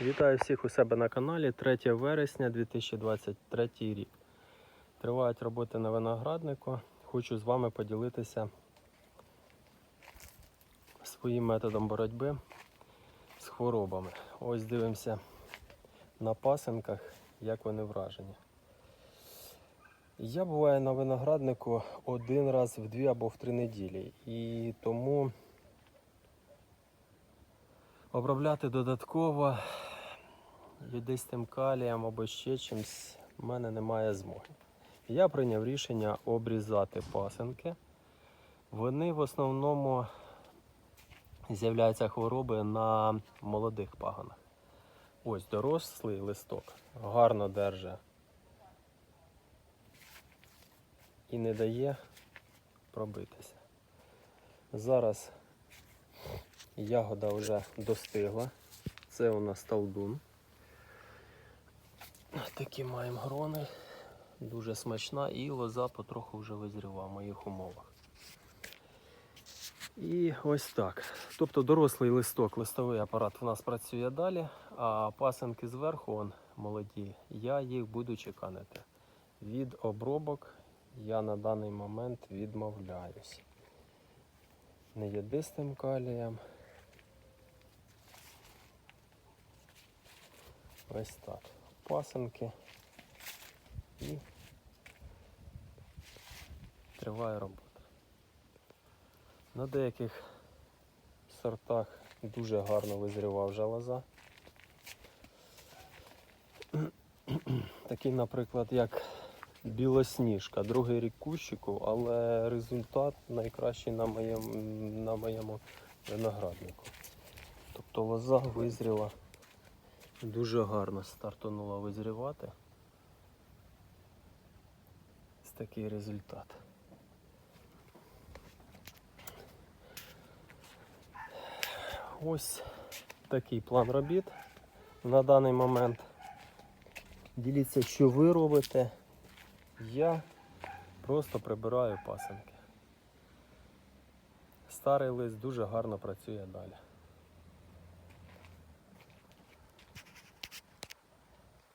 Вітаю всіх у себе на каналі 3 вересня 2023 рік. Тривають роботи на винограднику. Хочу з вами поділитися своїм методом боротьби з хворобами. Ось дивимося на пасинках, як вони вражені. Я буваю на винограднику один раз в дві або в три неділі. І тому обробляти додатково юдистим калієм або ще чимось в мене немає змоги. Я прийняв рішення обрізати пасинки. Вони в основному з'являються хвороби на молодих паганах. Ось дорослий листок гарно держить і не дає пробитися. Зараз ягода вже достигла. Це у нас талдун. Такі маємо грони. Дуже смачна і лоза потроху вже визріла в моїх умовах. І ось так. Тобто дорослий листок, листовий апарат у нас працює далі, а пасенки зверху, он, молоді, я їх буду чеканити. Від обробок я на даний момент відмовляюсь. Неєдистим калієм. Ось так. Пасенки і триває робота. На деяких сортах дуже гарно визрівав лоза. Такий, наприклад, як білосніжка, другий рік кущику, але результат найкращий на моєму, на моєму винограднику. Тобто лоза визріла дуже гарно стартанула визрівати. Ось такий результат. Ось такий план робіт на даний момент. Діліться, що ви робите. Я просто прибираю пасенки. Старий лист дуже гарно працює далі.